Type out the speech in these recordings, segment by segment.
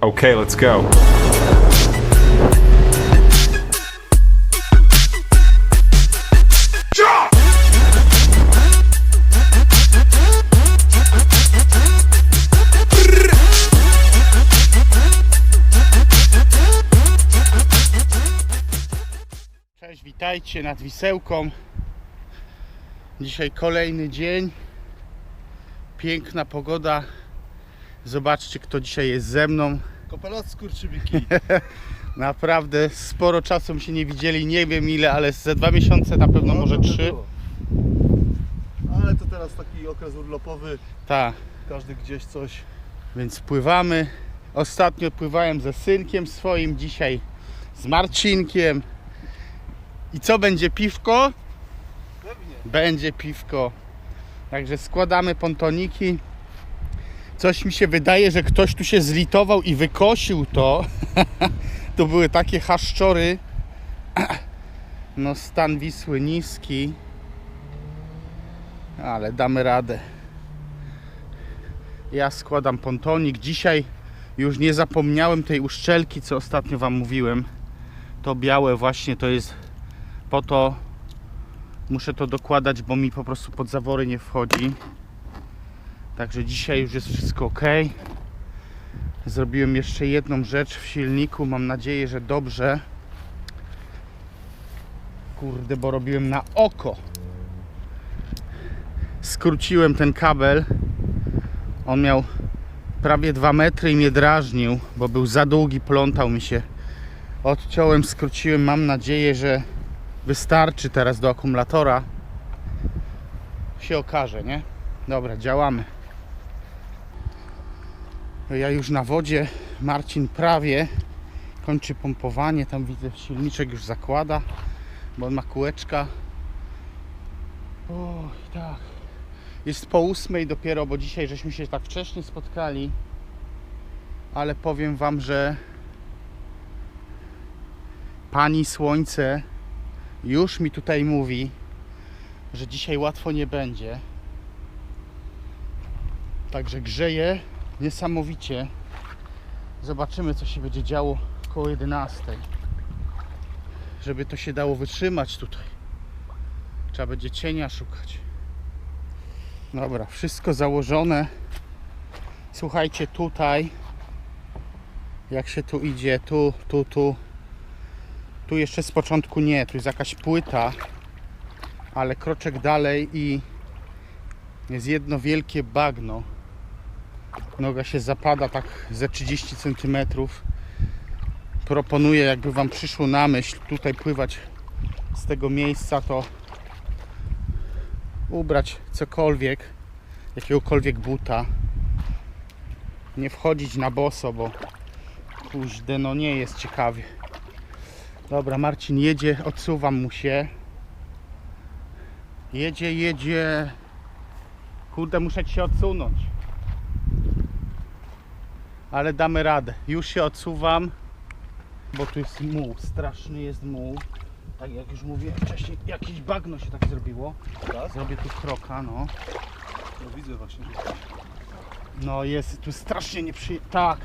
Okay, let's go. Cześć, witajcie nad Wisełką. Dzisiaj kolejny dzień. Piękna pogoda. Zobaczcie, kto dzisiaj jest ze mną. Kopelat skurczybiki. Naprawdę sporo czasu się nie widzieli, nie wiem ile, ale ze dwa miesiące na pewno, może to trzy. było. Ale to teraz taki okres urlopowy, Tak, każdy gdzieś coś. więc pływamy. Ostatnio pływałem ze synkiem swoim, dzisiaj z Marcinkiem. I co będzie piwko? Pewnie. Będzie piwko. Także składamy pontoniki. Coś mi się wydaje, że ktoś tu się zlitował i wykosił to. to były takie haszczory. No stan Wisły niski. Ale damy radę. Ja składam pontonik. Dzisiaj już nie zapomniałem tej uszczelki, co ostatnio Wam mówiłem. To białe właśnie to jest po to, Muszę to dokładać, bo mi po prostu pod zawory nie wchodzi. Także dzisiaj już jest wszystko ok. Zrobiłem jeszcze jedną rzecz w silniku. Mam nadzieję, że dobrze. Kurde, bo robiłem na oko. Skróciłem ten kabel. On miał prawie 2 metry i mnie drażnił, bo był za długi, plątał mi się. Odciąłem, skróciłem. Mam nadzieję, że wystarczy teraz do akumulatora się okaże, nie? Dobra, działamy. Ja już na wodzie, Marcin prawie kończy pompowanie, tam widzę silniczek już zakłada, bo on ma kółeczka. O, tak. Jest po ósmej dopiero, bo dzisiaj żeśmy się tak wcześnie spotkali, ale powiem Wam, że Pani Słońce już mi tutaj mówi, że dzisiaj łatwo nie będzie. Także grzeje niesamowicie. Zobaczymy, co się będzie działo koło 11. Żeby to się dało wytrzymać tutaj. Trzeba będzie cienia szukać. Dobra, wszystko założone. Słuchajcie, tutaj jak się tu idzie, tu, tu, tu tu jeszcze z początku nie, tu jest jakaś płyta, ale kroczek dalej i jest jedno wielkie bagno. Noga się zapada tak ze 30 cm. Proponuję, jakby Wam przyszło na myśl tutaj pływać z tego miejsca, to ubrać cokolwiek, jakiegokolwiek buta. Nie wchodzić na boso, bo kuźde, no nie jest ciekawie. Dobra, Marcin jedzie, odsuwam mu się. Jedzie, jedzie. Kurde, muszę ci się odsunąć. Ale damy radę. Już się odsuwam, bo tu jest muł, straszny jest muł. Tak jak już mówiłem wcześniej, jakieś bagno się tak zrobiło. Tak? Zrobię tu kroka, no. No widzę właśnie, że No jest tu strasznie nieprzyjemnie. Tak.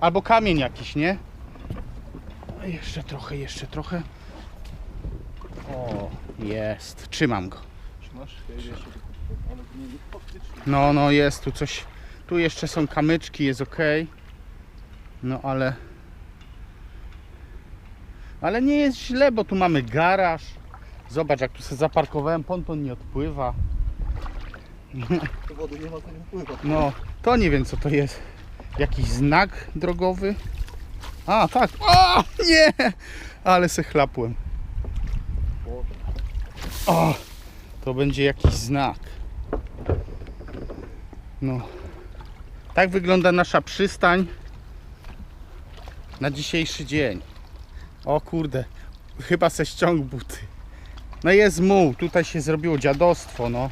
Albo kamień jakiś, nie? No, Jeszcze trochę, jeszcze trochę. O, jest. Trzymam go. trzymasz. Ja jeszcze. No, no jest tu coś. Tu jeszcze są kamyczki, jest ok. No ale. Ale nie jest źle, bo tu mamy garaż. Zobacz, jak tu sobie zaparkowałem, ponton nie odpływa. To wody nie ma, to nie wpływa. No, to nie wiem co to jest. Jakiś znak drogowy? A, tak. O, nie! Ale se chlapłem. O, to będzie jakiś znak. No. Tak wygląda nasza przystań na dzisiejszy dzień. O kurde, chyba se ściąg buty. No jest muł, tutaj się zrobiło dziadostwo, no.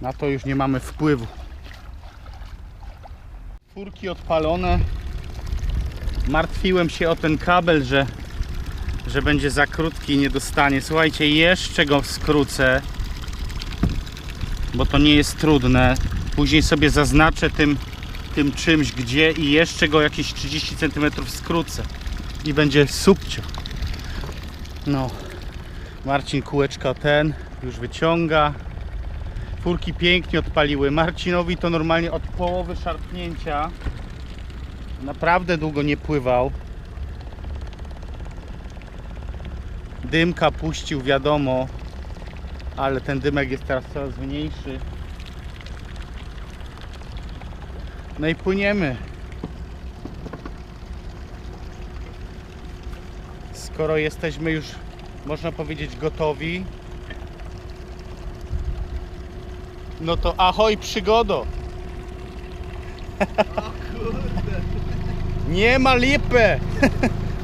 Na to już nie mamy wpływu. Furki odpalone. Martwiłem się o ten kabel, że, że będzie za krótki i nie dostanie. Słuchajcie, jeszcze go skrócę, bo to nie jest trudne. Później sobie zaznaczę tym tym czymś gdzie i jeszcze go jakieś 30 cm skrócę. I będzie subcio. No. Marcin kółeczka ten już wyciąga. Furki pięknie odpaliły. Marcinowi to normalnie od połowy szarpnięcia naprawdę długo nie pływał. Dymka puścił, wiadomo, ale ten dymek jest teraz coraz mniejszy. No i płyniemy. Skoro jesteśmy już, można powiedzieć, gotowi, no to ahoj przygodo! Nie ma lipy!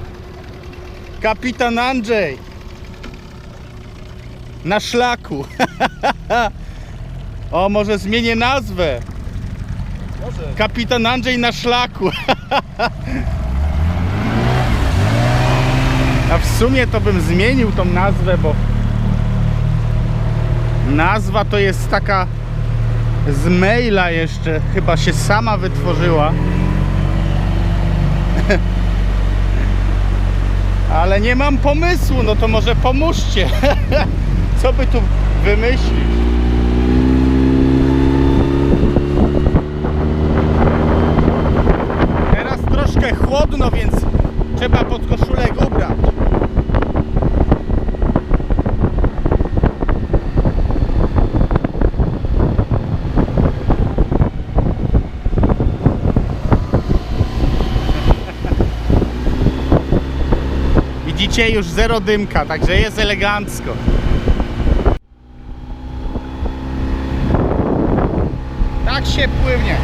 Kapitan Andrzej! Na szlaku! o, może zmienię nazwę! Kapitan Andrzej na szlaku! A w sumie to bym zmienił tą nazwę, bo nazwa to jest taka z maila jeszcze, chyba się sama wytworzyła. Ale nie mam pomysłu, no to może pomóżcie. Co by tu wymyślić? Teraz troszkę chłodno, więc trzeba pod koszulę ubrać. Widzicie, już zero dymka, także jest elegancko. Tak się płynie.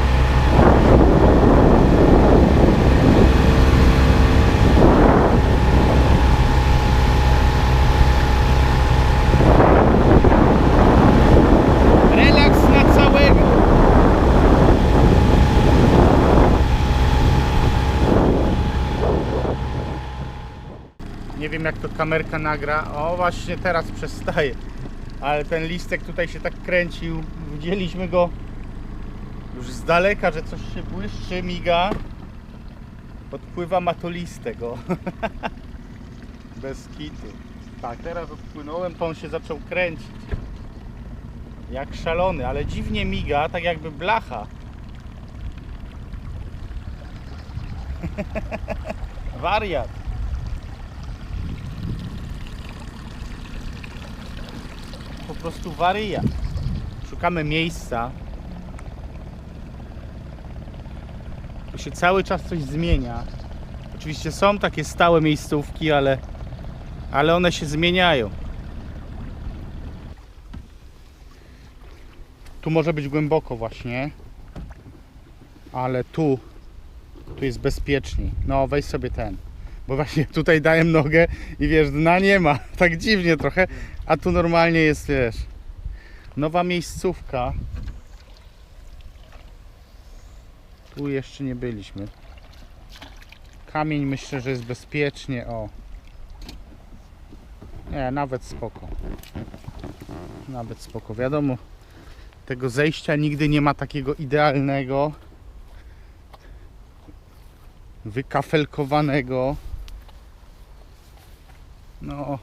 Relaks na całego. Nie jak to kamerka nagra. O właśnie teraz przestaje. Ale ten listek tutaj się tak kręcił. Widzieliśmy go już z daleka, że coś się błyszczy, miga. Podpływa ma to listek. O. Bez kitu. Tak, teraz odpłynąłem, to on się zaczął kręcić. Jak szalony, ale dziwnie miga, tak jakby blacha. Wariat. Prostu wariat. Szukamy miejsca. Tu się cały czas coś zmienia. Oczywiście są takie stałe miejscówki, ale, ale one się zmieniają. Tu może być głęboko właśnie. Ale tu tu jest bezpieczniej. No weź sobie ten. Bo właśnie tutaj dałem nogę i wiesz, dna nie ma. Tak dziwnie trochę. A tu normalnie jest, wiesz. Nowa miejscówka. Tu jeszcze nie byliśmy. Kamień myślę, że jest bezpiecznie. O. Nie, nawet spoko. Nawet spoko. Wiadomo, tego zejścia nigdy nie ma takiego idealnego. Wykafelkowanego. No,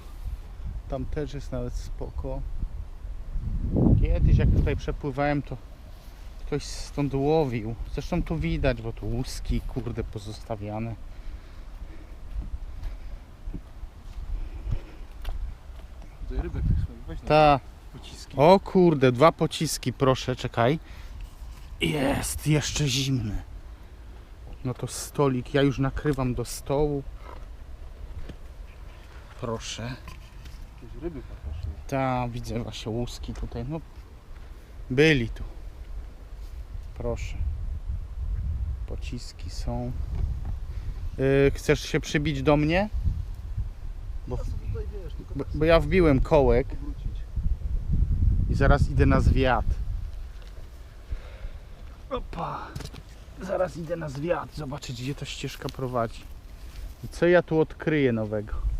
tam też jest nawet spoko. Kiedyś jak tutaj przepływałem, to ktoś stąd łowił. Zresztą tu widać, bo tu łuski, kurde, pozostawiane. Tutaj rybek weź Ta, pociski. o kurde, dwa pociski, proszę, czekaj. Jest, jeszcze zimny. No to stolik, ja już nakrywam do stołu. Proszę. Jakieś ryby. Ta, widzę właśnie łuski tutaj. No, byli tu. Proszę. Pociski są. Yy, chcesz się przybić do mnie? Bo, bo, tak bo ja wbiłem kołek i zaraz idę na zwiat. Opa. Zaraz idę na zwiat, zobaczyć gdzie ta ścieżka prowadzi. I co ja tu odkryję nowego.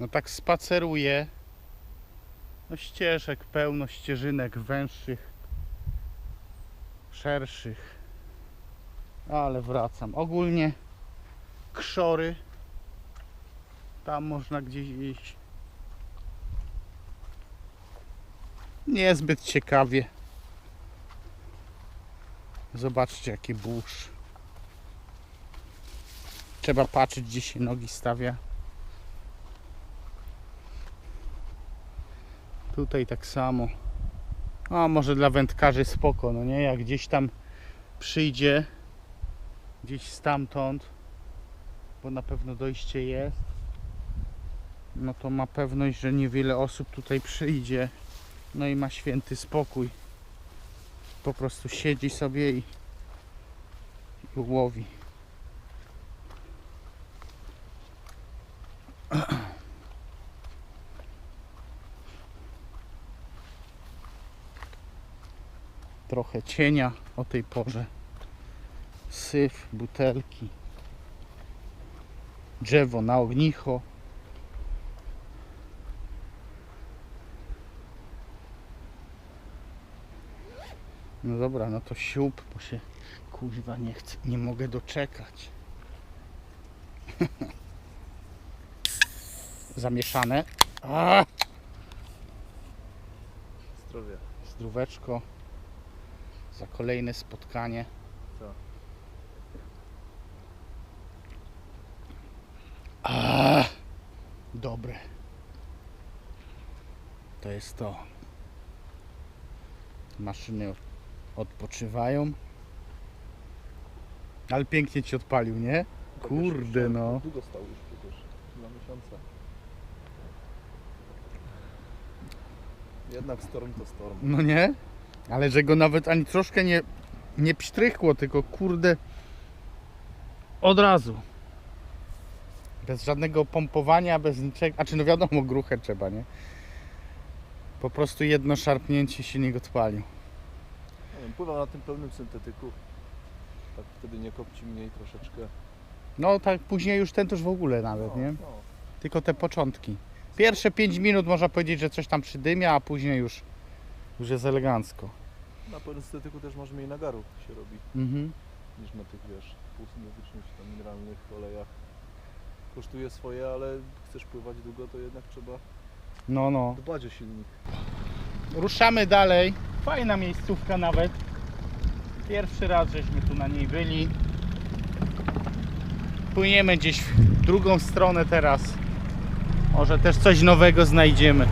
No tak spaceruję. No ścieżek pełno, ścieżynek węższych. szerszych. Ale wracam. Ogólnie krzory. Tam można gdzieś iść. Niezbyt ciekawie. Zobaczcie jaki burz. Trzeba patrzeć gdzie się nogi stawia. Tutaj tak samo. A może dla wędkarzy spoko, no nie? Jak gdzieś tam przyjdzie, gdzieś stamtąd, bo na pewno dojście jest, no to ma pewność, że niewiele osób tutaj przyjdzie, no i ma święty spokój. Po prostu siedzi sobie i, i łowi. trochę cienia o tej porze. Syf, butelki, drzewo na ognicho. No dobra, no to siup, bo się kuźwa nie chcę, nie mogę doczekać. Zamieszane. A! Zdrowie. Zdróweczko za kolejne spotkanie. Tak. A, dobre. To jest to. Maszyny odpoczywają. Ale pięknie ci odpalił, nie? Kurde, no. Długo stał już przecież. Dwa miesiące. Jednak storm to storm. No nie? Ale że go nawet ani troszkę nie, nie pstrychło, tylko kurde od razu. Bez żadnego pompowania, bez niczego. A czy no wiadomo, gruchę trzeba, nie? Po prostu jedno szarpnięcie silnik odpalił. Nie wiem, pływam na tym pełnym syntetyku. Tak wtedy nie kopci mniej troszeczkę. No tak później już ten też w ogóle nawet, no, nie? No. Tylko te początki. Pierwsze 5 minut można powiedzieć, że coś tam przydymia, a później już, już jest elegancko. Na pełnym syntetyku też może mniej nagaru się robi Mhm. niż na tych wiesz, półsyntetycznych czy tam mineralnych olejach. Kosztuje swoje, ale chcesz pływać długo, to jednak trzeba No, no. dbać o silnik. Ruszamy dalej. Fajna miejscówka nawet. Pierwszy raz żeśmy tu na niej byli. Płyniemy gdzieś w drugą stronę teraz. Może też coś nowego znajdziemy.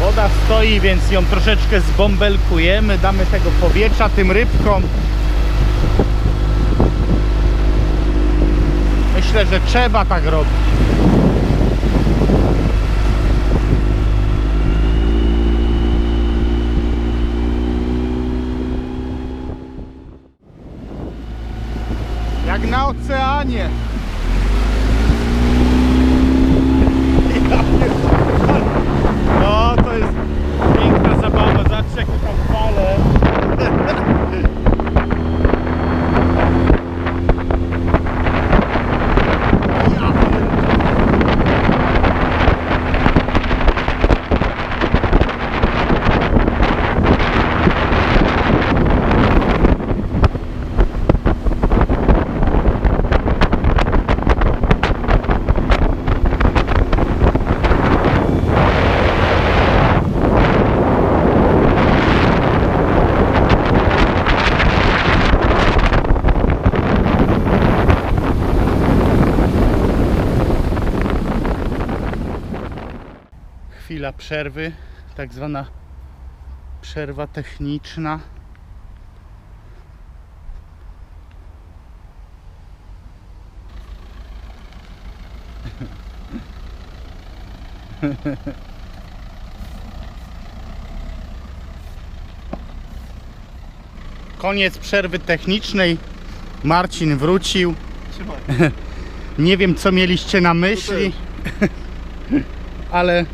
Woda więc ją troszeczkę zbąbelkujemy, damy tego powietrza tym rybkom. Myślę, że trzeba tak robić. Jak na oceanie. Ja pierdolę. No, to jest piękna zabawa. Zobaczcie, jakie tam fale. Ja pierdolę. Przerwy, tak zwana przerwa techniczna. Koniec przerwy technicznej. Marcin wrócił. Trzymaj. Nie wiem, co mieliście na myśli, ale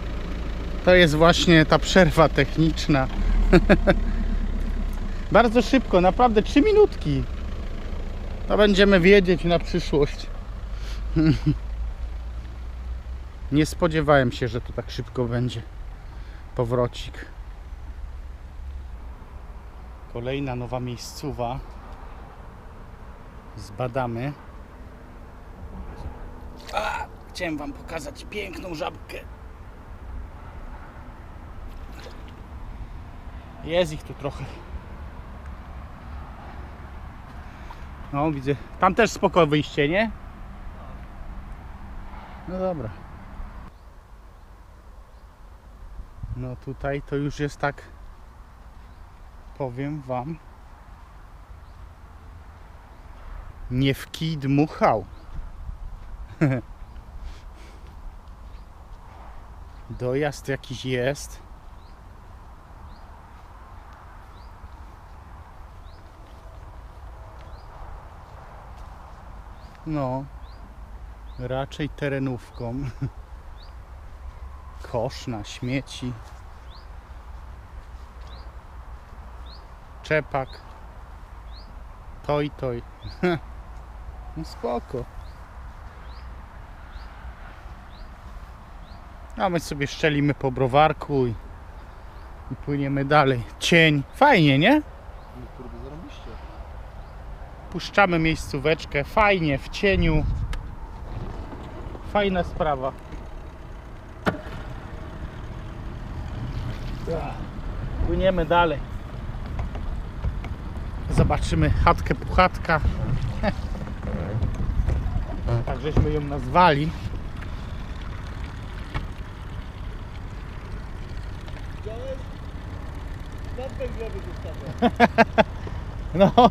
to jest właśnie ta przerwa techniczna. Bardzo szybko, naprawdę 3 minutki. To będziemy wiedzieć na przyszłość. Nie spodziewałem się, że to tak szybko będzie. Powrocik. Kolejna nowa miejscowa. Zbadamy. A, chciałem Wam pokazać piękną żabkę. Jest ich tu trochę. No widzę. Tam też spoko wyjście, nie? No dobra. No tutaj to już jest tak. Powiem wam. Nie w kij dmuchał. Dojazd jakiś jest. No, raczej terenówką. Kosz na śmieci. Czepak. Toj, toj. No spoko. A my sobie szczelimy po browarku i, i płyniemy dalej. Cień. Fajnie, nie? No. Puszczamy miejscóweczkę, fajnie, w cieniu. Fajna sprawa. Płyniemy dalej. Zobaczymy chatkę puchatka. Tak żeśmy ją nazwali. No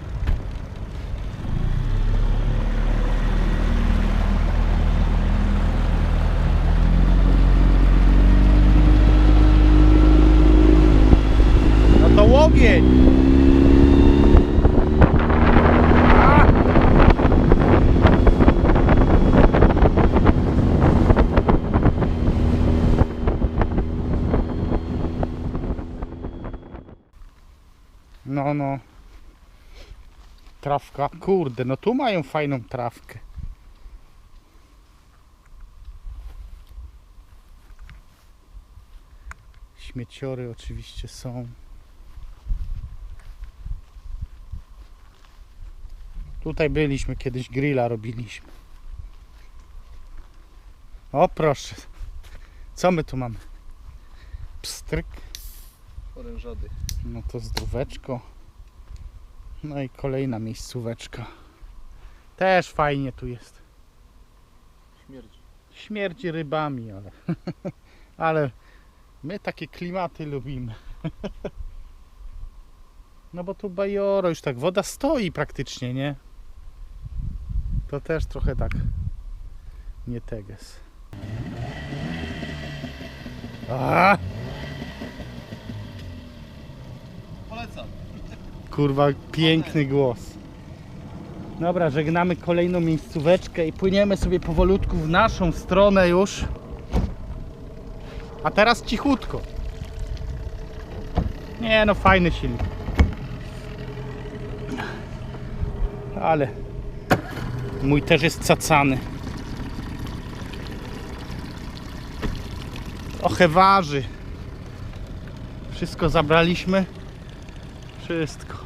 Trawka. Kurde, no tu mają fajną trawkę. Śmieciory oczywiście są. Tutaj byliśmy kiedyś grilla robiliśmy. O proszę. Co my tu mamy? Pstryk. Orężady. No to zdróweczko. No i kolejna miejscóweczka. Też fajnie tu jest. Śmierć. Śmierdzi rybami, ale, ale my takie klimaty lubimy. No bo tu bajoro już tak woda stoi praktycznie, nie? To też trochę tak nie teges. A! Kurwa, piękny głos. Dobra, żegnamy kolejną miejscóweczkę i płyniemy sobie powolutku w naszą stronę już. A teraz cichutko. Nie no, fajny silnik. Ale mój też jest cacany. Trochę waży. Wszystko zabraliśmy. Wszystko.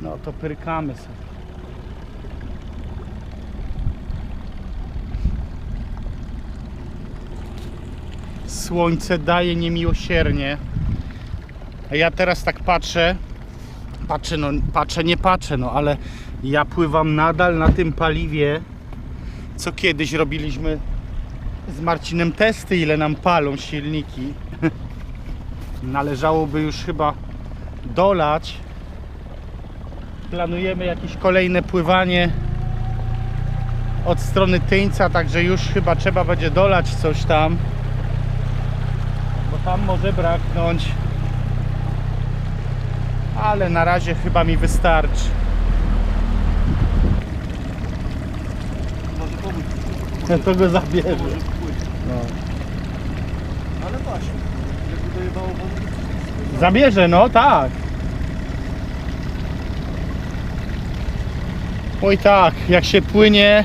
No to pyrkamy sobie. Słońce daje niemiłosiernie. A ja teraz tak patrzę. Patrzę, no patrzę, nie patrzę, no ale ja pływam nadal na tym paliwie, co kiedyś robiliśmy z Marcinem testy, ile nam palą silniki. Należałoby już chyba dolać. Planujemy jakieś kolejne pływanie od strony Tyńca, także już chyba trzeba będzie dolać coś tam. Bo tam może braknąć. Ale na razie chyba mi wystarczy. Może pomóc. Ja to go zabierze. No. Ale właśnie, jakby dojebało Zabierze, no tak. Oj tak, jak się płynie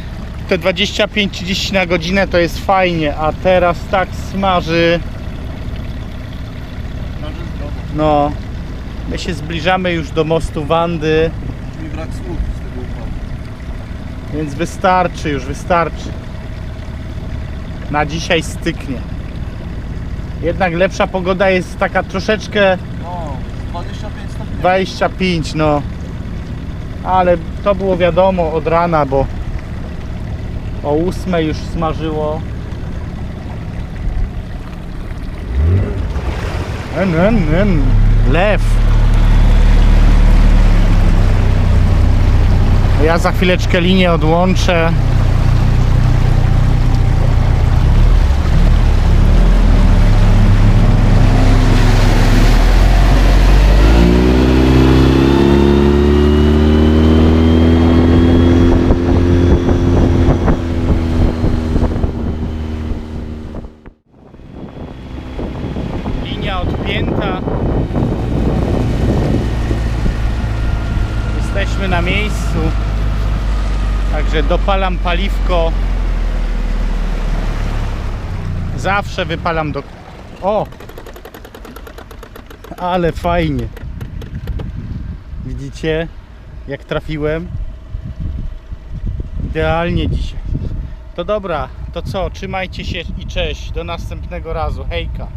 te 25-30 na godzinę to jest fajnie, a teraz tak smaży. No, my się zbliżamy już do mostu Wandy, Mi brak słów z tego upału. więc wystarczy już, wystarczy. Na dzisiaj styknie. Jednak lepsza pogoda jest taka troszeczkę No, 25 stopni. 25, no. Ale to było wiadomo od rana, bo o 8 już smażyło. Lew. Ja za chwileczkę linię odłączę. Linia odpięta. Jesteśmy na miejscu. Także dopalam paliwko. Zawsze wypalam do. O! Ale fajnie. Widzicie, jak trafiłem? Idealnie dzisiaj. To dobra, to co? Trzymajcie się i cześć. Do następnego razu. Hejka.